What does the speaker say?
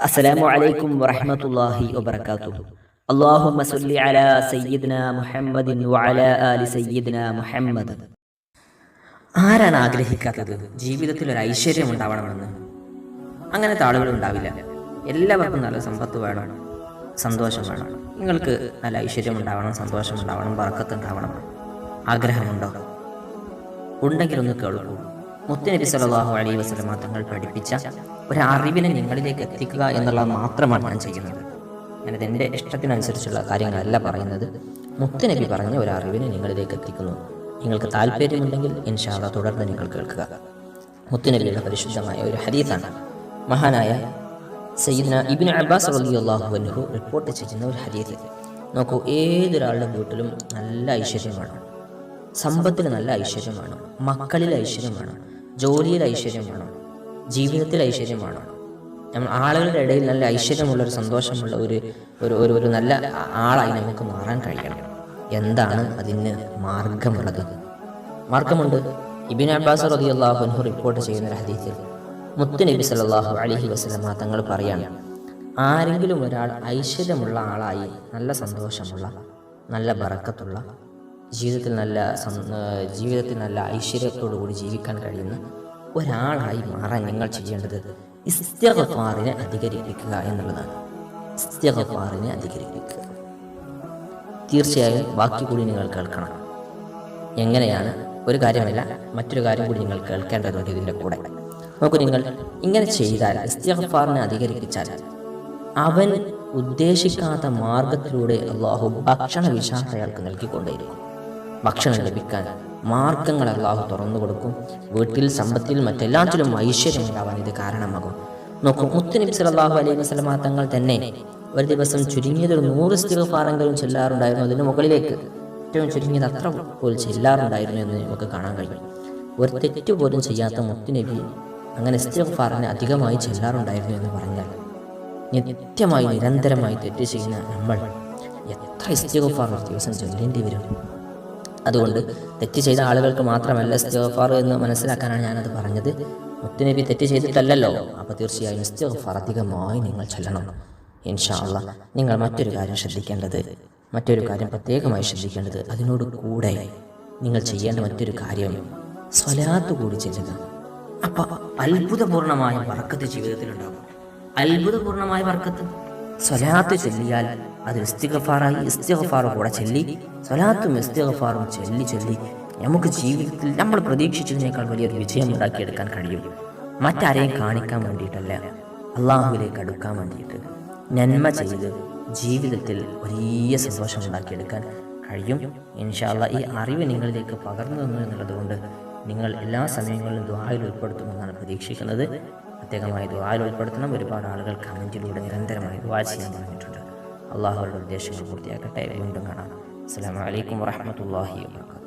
അസ്സലാമു അലൈക്കും വറഹ്മത്തുള്ളാഹി വബറകാതുഹു. അല്ലാഹുമ്മ സല്ലി അലാ സയ്യിദ്ന മുഹമ്മദിൻ വഅലാ ആലി സയ്യിദ്ന മുഹമ്മദ്. ആരാണ് ആഗ്രഹിക്കാത്തത്? ജീവിതത്തിൽ ഒരു ഐശ്വര്യം ഉണ്ടാവണമെന്ന്. അങ്ങനത്തെ ആളുകൾ ഉണ്ടാവില്ല. എല്ലാവർക്കും നല്ല സമ്പത്ത് വേണം. സന്തോഷം വേണം. നിങ്ങൾക്ക് നല്ല ഐശ്വര്യം ഉണ്ടാവണം സന്തോഷം ഉണ്ടാവണം വറക്കത്ത് ഉണ്ടാവണം. ആഗ്രഹമുണ്ടോ? ഉണ്ടെങ്കിലൊന്ന് കേൾക്കൂ. മുത്തനബി സലാഹു അലൈഹി വസല്ലം തങ്ങൾ പഠിപ്പിച്ച ഒരു അറിവിനെ നിങ്ങളിലേക്ക് എത്തിക്കുക എന്നുള്ളത് മാത്രമാണ് ഞാൻ ചെയ്യുന്നത്. ഞാനത് എന്റെ ഇഷ്ടത്തിനനുസരിച്ചുള്ള കാര്യങ്ങളല്ല പറയുന്നത്. മുത്തുനബി പറഞ്ഞ ഒരു അറിവിനെ നിങ്ങളിലേക്ക് എത്തിക്കുന്നു. നിങ്ങൾക്ക് താല്പര്യമുണ്ടെങ്കിൽ ഇൻഷാല്ല തുടർന്ന് നിങ്ങൾ കേൾക്കുക. മുത്തുനബിയുടെ പരിശുദ്ധമായ ഒരു ഹരീതാണ് മഹാനായ സയ്യിദ്ന ഇബിൻ അബ്ബാസ് റളിയല്ലാഹു അൻഹു റിപ്പോർട്ട് ചെയ്യുന്ന ഒരു ഹദീത്ത് നോക്കൂ ഏതൊരാളുടെ വീട്ടിലും നല്ല ഐശ്വര്യം ഐശ്വര്യമാണ്. സമ്പത്തിന് നല്ല ഐശ്വര്യം ഐശ്വര്യമാണ്. മക്കളിൽ ഐശ്വര്യമാണ്. ജോലിയിൽ ഐശ്വര്യമാണ്. ജീവിതത്തിൽ ഐശ്വര്യമാണ്. നമ്മൾ ആളുകളുടെ ഇടയിൽ നല്ല ഐശ്വര്യമുള്ള ഒരു സന്തോഷമുള്ള ഒരു ഒരു ഒരു നല്ല ആളായി നമുക്ക് മാറാൻ കഴിയണം. എന്താണ് അതിന് മാർഗമുള്ളത്? മാർഗമുണ്ട്. ഇബിൻ അബ്ബാസ് റളിയല്ലാഹു അൻഹു റിപ്പോർട്ട് ചെയ്യുന്ന ഒരു ഹദീസിൽ മുത്തു നബി സല്ലല്ലാഹു അലൈഹി വസ്ലമ തങ്ങൾ പറയാണ് ആരെങ്കിലും ഒരാൾ ഐശ്വര്യമുള്ള ആളായി നല്ല സന്തോഷമുള്ള നല്ല ബറക്കത്തുള്ള ജീവിതത്തിൽ നല്ല ജീവിതത്തിൽ നല്ല ഐശ്വര്യത്തോടു കൂടി ജീവിക്കാൻ കഴിയുന്ന ഒരാളായി മാറാൻ നിങ്ങൾ ചെയ്യേണ്ടത് ഇസ്തിഗ്ഫാറിനെ അധികരിപ്പിക്കുക എന്നുള്ളതാണ്. ഇസ്തിഗ്ഫാറിനെ അധികരിപ്പിക്കുക. തീർച്ചയായും ബാക്കി കൂടി നിങ്ങൾ കേൾക്കണം. എങ്ങനെയാണ്? ഒരു കാര്യമല്ല മറ്റൊരു കാര്യം കൂടി നിങ്ങൾ കേൾക്കേണ്ടതുണ്ട് ഇതിന്റെ കൂടെ. നോക്കൂ നിങ്ങൾ ഇങ്ങനെ ചെയ്താൽ ഇസ്തിഗ്ഫാറിനെ അധികരിപ്പിച്ചാൽ അവൻ ഉദ്ദേശിക്കാത്ത മാർഗത്തിലൂടെ അള്ളാഹു ഭക്ഷണ വിശാഖ അയാൾക്ക് നൽകിക്കൊണ്ടേയിരിക്കും. ഭക്ഷണം ലഭിക്കാൻ മാർഗങ്ങൾ അള്ളാഹു തുറന്നു കൊടുക്കും. വീട്ടിൽ സമ്പത്തിൽ മറ്റെല്ലാത്തിലും ഐശ്വര്യം ഉണ്ടാവാൻ ഇത് കാരണമാകും. നോക്കൂ മുത്തുനബി സല്ലല്ലാഹു അലൈഹി വസല്ലമ തങ്ങൾ തന്നെ ഒരു ദിവസം ചുരുങ്ങിയത് ഒരു നൂറ് സ്ഥിരഫാറെങ്കിലും ചെല്ലാറുണ്ടായിരുന്നു അതിന് മുകളിലേക്ക്. ഏറ്റവും ചുരുങ്ങിയത് അത്ര പോലും ചെല്ലാറുണ്ടായിരുന്നു എന്ന് നമുക്ക് കാണാൻ കഴിയും. ഒരു തെറ്റ് പോലും ചെയ്യാത്ത മുത്തുനബി അങ്ങനെ സ്ഥിരഫാറിനെ അധികമായി ചെല്ലാറുണ്ടായിരുന്നു എന്ന് പറഞ്ഞാൽ നിത്യമായി നിരന്തരമായി തെറ്റ് ചെയ്യുന്ന നമ്മൾ എത്ര ഇസ്തിഗ്ഫാർ ഒരു ദിവസം ചൊല്ലേണ്ടി വരും? അതുകൊണ്ട് തെറ്റ് ചെയ്ത ആളുകൾക്ക് മാത്രമല്ല ഇസ്തിഗ്ഫാർ എന്ന് മനസ്സിലാക്കാനാണ് ഞാനത് പറഞ്ഞത്. മുത്തുനബി തെറ്റ് ചെയ്തിട്ടല്ലല്ലോ. അപ്പോൾ തീർച്ചയായും ഇസ്തിഗ്ഫാർ അധികമായി നിങ്ങൾ ചൊല്ലണം. ഇൻഷാ അള്ളാ നിങ്ങൾ മറ്റൊരു കാര്യം ശ്രദ്ധിക്കേണ്ടത് മറ്റൊരു കാര്യം പ്രത്യേകമായി ശ്രദ്ധിക്കേണ്ടത് അതിനോട് കൂടെ നിങ്ങൾ ചെയ്യേണ്ട മറ്റൊരു കാര്യം സ്വലാത്ത് കൂടി ചെല്ലുക. അപ്പൊ അത്ഭുതപൂർണമായ വർക്കത്ത് ജീവിതത്തിലുണ്ടാകും. അത്ഭുതപൂർണമായ വർക്കത്ത് സ്വലാത്ത് ചൊല്ലിയാൽ അത് ഇസ്തിഗഫാറായി ഇസ്തിഗഫാർ കൂടെ ചൊല്ലി സ്വലാത്തും ഇസ്തിഗഫാറും ചൊല്ലി ചൊല്ലി നമുക്ക് ജീവിതത്തിൽ നമ്മൾ പ്രതീക്ഷിച്ചതിനേക്കാൾ വലിയൊരു വിജയം ഉണ്ടാക്കിയെടുക്കാൻ കഴിയും. മറ്റാരെയും കാണിക്കാൻ വേണ്ടിയിട്ടല്ല അള്ളാഹുവിലേക്ക് അടുക്കാൻ വേണ്ടിയിട്ട് നന്മ ചെയ്ത് ജീവിതത്തിൽ വലിയ സന്തോഷം ഉണ്ടാക്കിയെടുക്കാൻ കഴിയും. ഇൻഷാല്ല ഈ അറിവ് നിങ്ങളിലേക്ക് പകർന്നു തന്നു എന്നുള്ളതുകൊണ്ട് നിങ്ങൾ എല്ലാ സമയങ്ങളിലും ദ്വായിൽ ഉൾപ്പെടുത്തുമെന്നാണ് പ്രതീക്ഷിക്കുന്നത്. പ്രത്യേകമായി ദ്വായിൽ ഉൾപ്പെടുത്തണം. ഒരുപാട് ആളുകൾ കമന്റിലൂടെ നിരന്തരമായി ദ്വാ ചെയ്യാൻ പറഞ്ഞിട്ടുണ്ട്. അള്ളാഹുരുടെ ഉദ്ദേശങ്ങൾ പൂർത്തിയാക്കട്ടെ. വീണ്ടും കാണാം. അസ്സാം വലൈക്കും വാഹമത്തല്ലാഹി വാത്തു